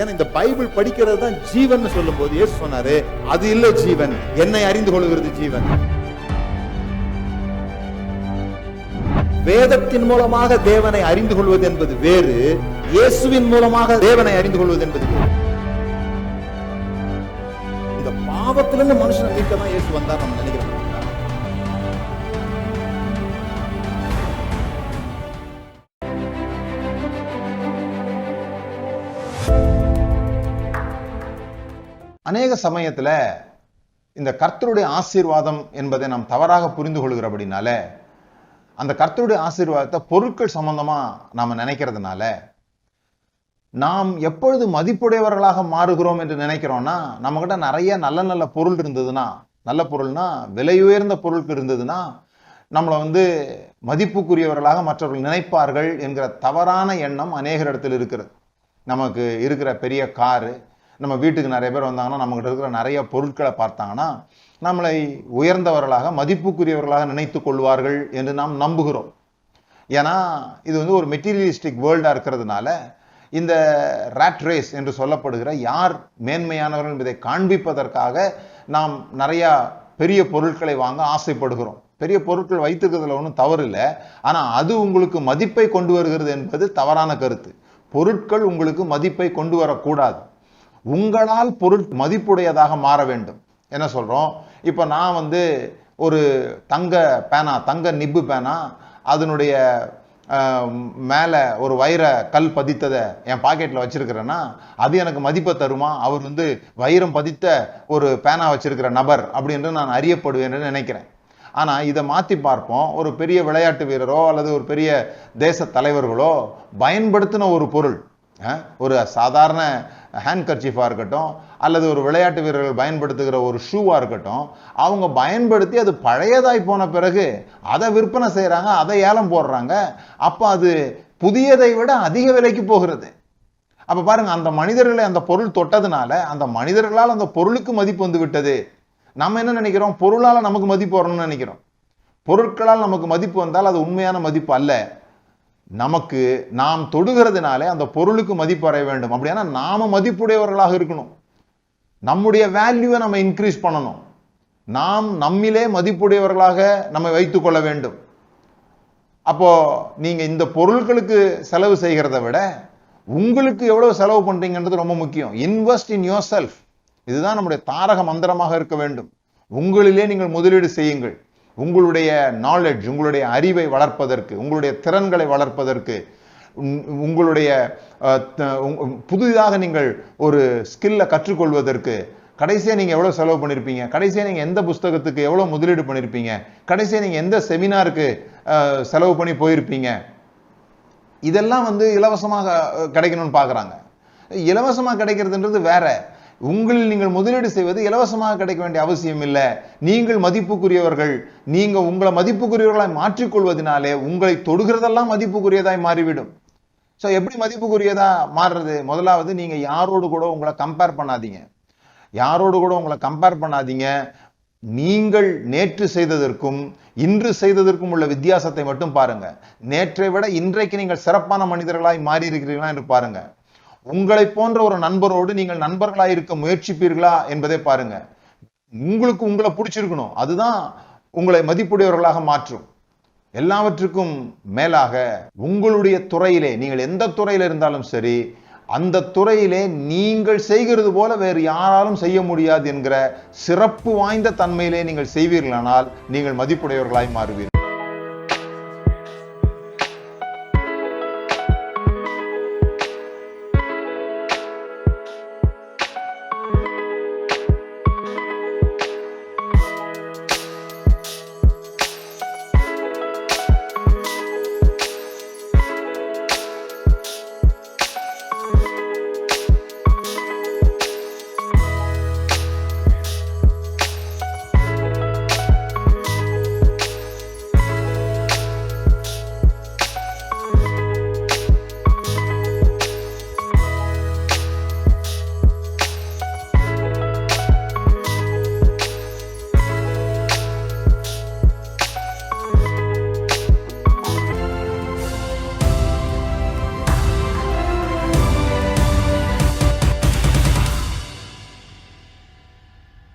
ஏன்னா இந்த பைபிள் படிக்கிறது தான் ஜீவன் சொல்லும் போது ஏசு சொன்னாரு அது இல்ல ஜீவன். என்னை அறிந்து கொள்கிறது ஜீவன். வேதத்தின் மூலமாக தேவனை அறிந்து கொள்வது என்பது வேறு இயேசுவின் மூலமாக தேவனை அறிந்து கொள்வது என்பது வேறு. இந்த பாவத்திலிருந்து மனுஷனை மீட்க தான் இயேசு வந்தார் நம்ம நினைக்கிறோம். அநேக சமயத்தில் இந்த கர்த்தருடைய ஆசீர்வாதம் என்பதை நாம் தவறாக புரிந்து கொள்கிறபடினால அந்த கர்த்தருடைய ஆசீர்வாதத்தை பொருட்கள் சம்பந்தமாக நாம் நினைக்கிறதுனால நாம் எப்பொழுது மதிப்புடையவர்களாக மாறுகிறோம் என்று நினைக்கிறோம்னா நம்மகிட்ட நிறைய நல்ல நல்ல பொருள் இருந்ததுன்னா நல்ல பொருள்னா விலை உயர்ந்த பொருட்கள் இருந்ததுன்னா நம்மளை வந்து மதிப்புக்குரியவர்களாக மற்றவர்கள் நினைப்பார்கள் என்கிற தவறான எண்ணம் அநேகர் இடத்தில் இருக்கிறது. நமக்கு இருக்கிற பெரிய காரு நம்ம வீட்டுக்கு நிறைய பேர் வந்தாங்கன்னா நம்மகிட்ட இருக்கிற நிறைய பொருட்களை பார்த்தாங்கன்னா நம்மளை உயர்ந்தவர்களாக மதிப்புக்குரியவர்களாக நினைத்து கொள்வார்கள் என்று நாம் நம்புகிறோம். ஏன்னா இது வந்து ஒரு மெட்டீரியலிஸ்டிக் வேர்ல்டாக இருக்கிறதுனால இந்த ரேட் ரேஸ் என்று சொல்லப்படுகிற யார் மேன்மையானவர்கள் என்பதை காண்பிப்பதற்காக நாம் நிறையா பெரிய பொருட்களை வாங்க ஆசைப்படுகிறோம். பெரிய பொருட்கள் வைத்திருக்கிறதுல ஒன்றும் தவறு இல்லை ஆனால் அது உங்களுக்கு மதிப்பை கொண்டு வருகிறது என்பது தவறான கருத்து. பொருட்கள் உங்களுக்கு மதிப்பை கொண்டு வரக்கூடாது. உங்களால் பொருள் மதிப்புடையதாக மாற வேண்டும். என்ன சொல்கிறோம் இப்போ நான் வந்து ஒரு தங்க பேனா தங்க நிப்பு பேனா அதனுடைய மேலே ஒரு வைர கல் பதித்ததை என் பாக்கெட்டில் வச்சுருக்கிறேன்னா அது எனக்கு மதிப்பை தருமா? அவர் வந்து வைரம் பதித்த ஒரு பேனா வச்சுருக்கிற நபர் அப்படின்னு நான் அறியப்படுவேன் நினைக்கிறேன். ஆனால் இதை மாற்றி பார்ப்போம். ஒரு பெரிய விளையாட்டு வீரரோ அல்லது ஒரு பெரிய தேச தலைவர்களோ பயன்படுத்தின ஒரு பொருள் ஒரு சாதாரண ஹேண்ட் கர்ச்சீஃபாக இருக்கட்டும் அல்லது ஒரு விளையாட்டு வீரர்கள் பயன்படுத்துகிற ஒரு ஷூவாக இருக்கட்டும் அவங்க பயன்படுத்தி அது பழையதாய் போன பிறகு அதை விற்பனை செய்கிறாங்க அதை ஏலம் போடுறாங்க. அப்போ அது புதியதை விட அதிக விலைக்கு போகிறது. அப்போ பாருங்க அந்த மனிதர்களை அந்த பொருள் தொட்டதுனால அந்த மனிதர்களால் அந்த பொருளுக்கு மதிப்பு வந்து விட்டது. நம்ம என்ன நினைக்கிறோம்? பொருளால் நமக்கு மதிப்பு வரணும்னு நினைக்கிறோம். பொருட்களால் நமக்கு மதிப்பு வந்தால் அது உண்மையான மதிப்பு அல்ல. நமக்கு நாம் தொடுகிறதுனாலே அந்த பொருளுக்கு மதிப்பு வேண்டும். அப்படின்னா நாம மதிப்புடையவர்களாக இருக்கணும். நம்முடைய வேல்யூவை நம்ம இன்க்ரீஸ் பண்ணணும். நாம் நம்மிலே மதிப்புடையவர்களாக நம்மை வைத்துக் கொள்ள வேண்டும். அப்போ நீங்க இந்த பொருட்களுக்கு செலவு செய்கிறத விட உங்களுக்கு எவ்வளவு செலவு பண்றீங்கன்றது ரொம்ப முக்கியம். இன்வெஸ்ட் இன் யோர் செல்ஃப் இதுதான் நம்முடைய தாரக மந்திரமாக இருக்க வேண்டும். உங்களிலே நீங்கள் முதலீடு செய்யுங்கள். உங்களுடைய நாலெட்ஜ் உங்களுடைய அறிவை வளர்ப்பதற்கு உங்களுடைய திறன்களை வளர்ப்பதற்கு உங்- உங்களுடைய உங்- புதிதாக நீங்கள் ஒரு ஸ்கில்லை கற்றுக்கொள்வதற்கு கடைசியாக நீங்கள் எவ்வளோ செலவு பண்ணியிருப்பீங்க கடைசியாக நீங்கள் எந்த புஸ்தகத்துக்கு எவ்வளோ முதலீடு பண்ணிருப்பீங்க? கடைசியாக நீங்கள் எந்த செமினாருக்கு செலவு பண்ணி போயிருப்பீங்க? இதெல்லாம் வந்து இலவசமாக கிடைக்கணும்னு பார்க்குறாங்க இலவசமாக கிடைக்கிறதுன்றது வேற. உங்களில் நீங்கள் முதலீடு செய்வது இலவசமாக கிடைக்க வேண்டிய அவசியம் இல்லை. நீங்கள் மதிப்புக்குரியவர்கள். நீங்கள் உங்களை மதிப்புக்குரியவர்களாய் மாற்றிக்கொள்வதனாலே உங்களை தொடுகிறதெல்லாம் மதிப்புக்குரியதாய் மாறிவிடும். ஸோ எப்படி மதிப்புக்குரியதாக மாறுறது? முதலாவது நீங்கள் யாரோடு கூட உங்களை கம்பேர் பண்ணாதீங்க. யாரோடு கூட உங்களை கம்பேர் பண்ணாதீங்க. நீங்கள் நேற்று செய்ததற்கும் இன்று செய்ததற்கும் உள்ள வித்தியாசத்தை மட்டும் பாருங்க. நேற்றை விட இன்றைக்கு நீங்கள் சிறப்பான மனிதர்களாய் மாறி இருக்கிறீர்களா என்று பாருங்கள் உங்களை போன்ற ஒரு நண்பரோடு நீங்கள் நண்பர்களாக இருக்க முயற்சிப்பீர்களா என்பதை பாருங்க. உங்களுக்கு உங்களை பிடிச்சிருக்கணும். அதுதான் உங்களை மதிப்புடையவர்களாக மாற்றும். எல்லாவற்றுக்கும் மேலாக உங்களுடைய துறையிலே நீங்கள் எந்த துறையில இருந்தாலும் சரி அந்த துறையிலே நீங்கள் செய்கிறது போல வேறு யாராலும் செய்ய முடியாது என்கிற சிறப்பு வாய்ந்த தன்மையிலே நீங்கள் செய்வீர்களானால் நீங்கள் மதிப்புடையவர்களாய் மாறுவீர்கள்.